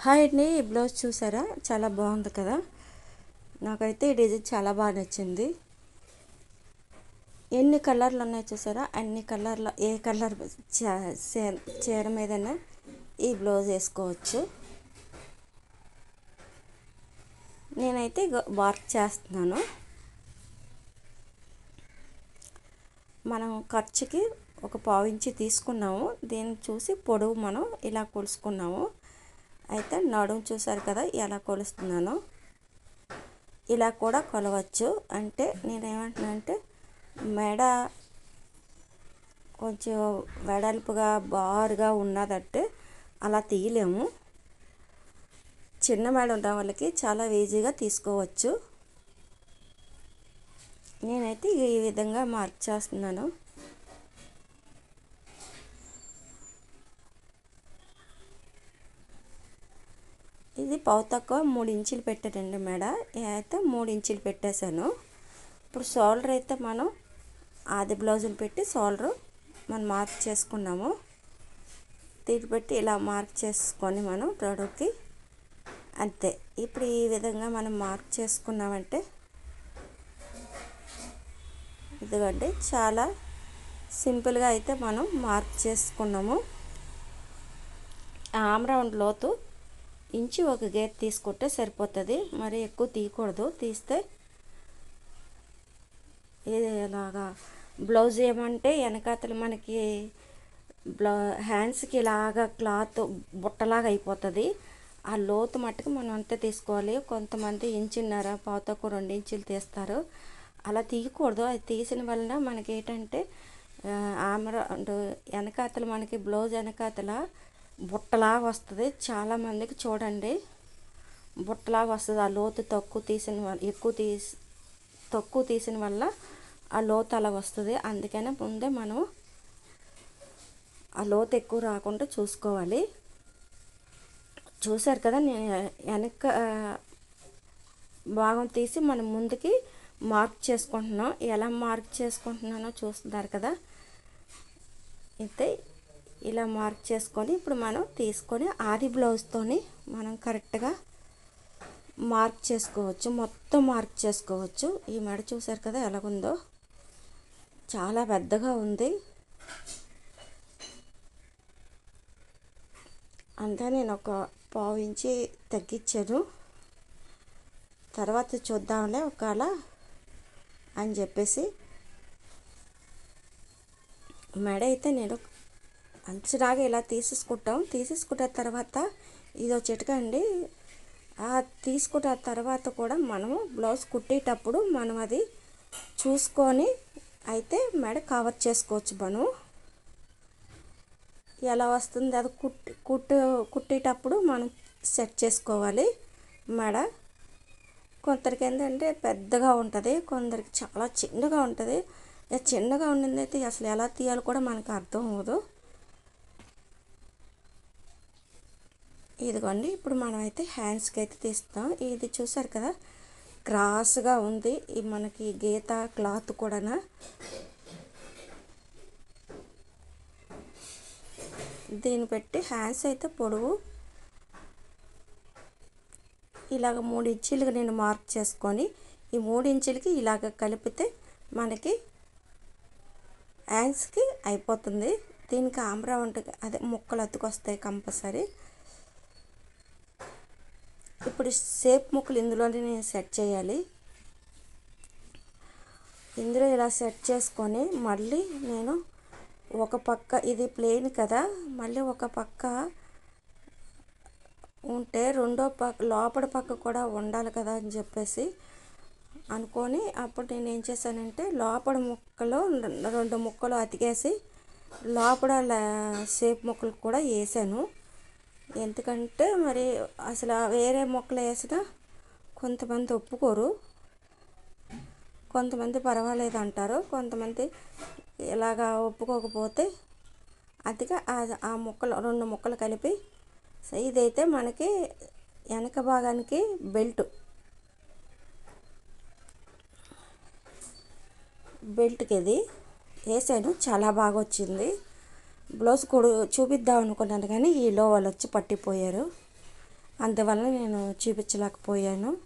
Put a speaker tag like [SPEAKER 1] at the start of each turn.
[SPEAKER 1] Hi అండి ఈ blouse చూసారా? చాలా బాగుంది కదా? నాకైతే ఈ డిజైన్ చాలా బాగా నచ్చింది. ఎన్ని కలర్లు ఉన్నాయి చూసారా? అన్ని కలర్లో ఏ కలర్ చీర మీదైనా ఈ బ్లౌజ్ వేసుకోవచ్చు. నేనైతే వర్క్ చేస్తున్నాను. మనం ఖర్చుకి ఒక పావు ఇంచి తీసుకున్నాము. దీన్ని చూసి పొడవు మనం ఇలా కొలుసుకున్నాము. అయితే నడుము చూసారు కదా ఎలా కొలుస్తున్నాను. ఇలా కూడా కొలవచ్చు. అంటే నేనేమంటున్నానంటే మెడ కొంచెం వెడల్పుగా బారుగా ఉన్నదంటే అలా తీయలేము. చిన్న మెడ ఉన్న వాళ్ళకి చాలా ఈజీగా తీసుకోవచ్చు. నేనైతే ఈ విధంగా మార్క్ చేస్తున్నాను ఇది పావు తక్కువ మూడు ఇంచులు పెట్టానండి మెడ. అయితే మూడు ఇంచులు పెట్టేశాను. ఇప్పుడు షోల్డర్ అయితే మనం ఆది బ్లౌజులు పెట్టి షోల్డర్ మనం మార్క్ చేసుకున్నాము. దీన్ని పెట్టి ఇలా మార్క్ చేసుకొని మనం ప్రొడక్ట్కి అంతే. ఇప్పుడు ఈ విధంగా మనం మార్క్ చేసుకున్నామంటే ఎందుకంటే చాలా సింపుల్గా అయితే మనం మార్క్ చేసుకున్నాము. ఆమ్రౌండ్ లోతు ఇంచి ఒక గేర్ తీసుకుంటే సరిపోతుంది. మరి ఎక్కువ తీయకూడదు. తీస్తే ఇలాగా బ్లౌజ్ ఏమంటే వెనకాతలు మనకి బ్లౌ హ్యాండ్స్కి ఇలాగా క్లాత్ బుట్టలాగా అయిపోతుంది. ఆ లోతు మట్టుకు మనం అంతే తీసుకోవాలి. కొంతమంది ఇంచున్నర పావుతకు రెండు ఇంచులు తీస్తారు. అలా తీయకూడదు. అది తీసిన వలన మనకి ఏంటంటే ఆమర వెనకాతలు మనకి బ్లౌజ్ వెనకాతల బుట్టలాగా వస్తుంది. చాలామందికి చూడండి. బుట్టలాగా వస్తుంది. ఆ లోతు తక్కువ తీసిన ఎక్కువ తీసి తక్కువ తీసిన వల్ల ఆ లోతు అలా వస్తుంది. అందుకనే ముందే మనం ఆ లోతు ఎక్కువ రాకుండా చూసుకోవాలి. చూశారు కదా నేను వెనక భాగం తీసి మనం ముందుకి మార్క్ చేసుకుంటున్నాం. ఎలా మార్క్ చేసుకుంటున్నానో చూస్తున్నారు కదా. అయితే ఇలా మార్క్ చేసుకొని ఇప్పుడు మనం తీసుకొని ఆది బ్లౌజ్తోని మనం కరెక్ట్గా మార్క్ చేసుకోవచ్చు. మొత్తం మార్క్ చేసుకోవచ్చు. ఈ మెడ చూసారు కదా ఎలాగుందో? చాలా పెద్దగా ఉంది. అంతా నేను ఒక పావు ఇంచి తగ్గించాను. తర్వాత చూద్దాంలే ఒకవేళ అని చెప్పేసి మెడ అయితే నేను అంచులాగా ఇలా తీసేసుకుంటాం. తీసేసుకున్న తర్వాత ఇదో చిటక అండి ఆ తీసుకున్న తర్వాత కూడా మనము బ్లౌజ్ కుట్టేటప్పుడు మనం అది చూసుకొని అయితే మెడ కవర్ చేసుకోవచ్చు మనం ఎలా వస్తుంది? అది కుట్టి కుట్టు కుట్టేటప్పుడు మనం సెట్ చేసుకోవాలి మెడ. కొందరికి ఏంటంటే పెద్దగా ఉంటుంది కొందరికి చాలా చిన్నగా ఉంటుంది. చిన్నగా ఉండింది అయితే అసలు ఎలా తీయాలో కూడా మనకు అర్థం అవ్వదు. ఇదిగోండి ఇప్పుడు మనం అయితే హ్యాండ్స్కి అయితే తీస్తాం. ఇది చూసారు కదా క్రాస్గా ఉంది. ఈ మనకి గీత క్లాత్ కూడా దీన్ని పెట్టి హ్యాండ్స్ అయితే పొడవు. ఇలాగ మూడు ఇంచీలుగా నేను మార్క్ చేసుకొని ఈ మూడు ఇంచులకి ఇలాగ కలిపితే మనకి హ్యాండ్స్కి అయిపోతుంది. దీనికి ఆమ్రా ఉంటుంది అదే ముక్కలు అతుకొస్తాయి కంపల్సరీ. ఇప్పుడు షేప్ ముక్కలు ఇందులోనే నేను సెట్ చేయాలి. ఇందులో ఇలా సెట్ చేసుకొని మళ్ళీ నేను ఒక పక్క ఇది ప్లెయిన్ కదా మళ్ళీ ఒక పక్క ఉంటే రెండో పక్క లోపల పక్క కూడా ఉండాలి కదా అని చెప్పేసి అనుకొని అప్పుడు నేను ఏం చేశానంటే లోపల ముక్కలు రెండు ముక్కలు అతికేసి లోపల షేప్ ముక్కలు కూడా వేసాను. ఎందుకంటే మరి అసలు వేరే మొక్కలు వేసినా కొంతమంది ఒప్పుకోరు. కొంతమంది పర్వాలేదు అంటారు కొంతమంది ఇలాగా ఒప్పుకోకపోతే అదిగా ఆ ముక్కలు రెండు ముక్కలు కలిపి ఇదైతే మనకి వెనక భాగానికి బెల్ట్. బెల్ట్కి ఇది వేసాను. చాలా బాగా వచ్చింది బ్లౌజ్ కొడు చూపిద్దాం అనుకున్నాను కానీ ఈలో వాళ్ళు వచ్చి పట్టిపోయారు. అందువల్ల నేను చూపించలేకపోయాను.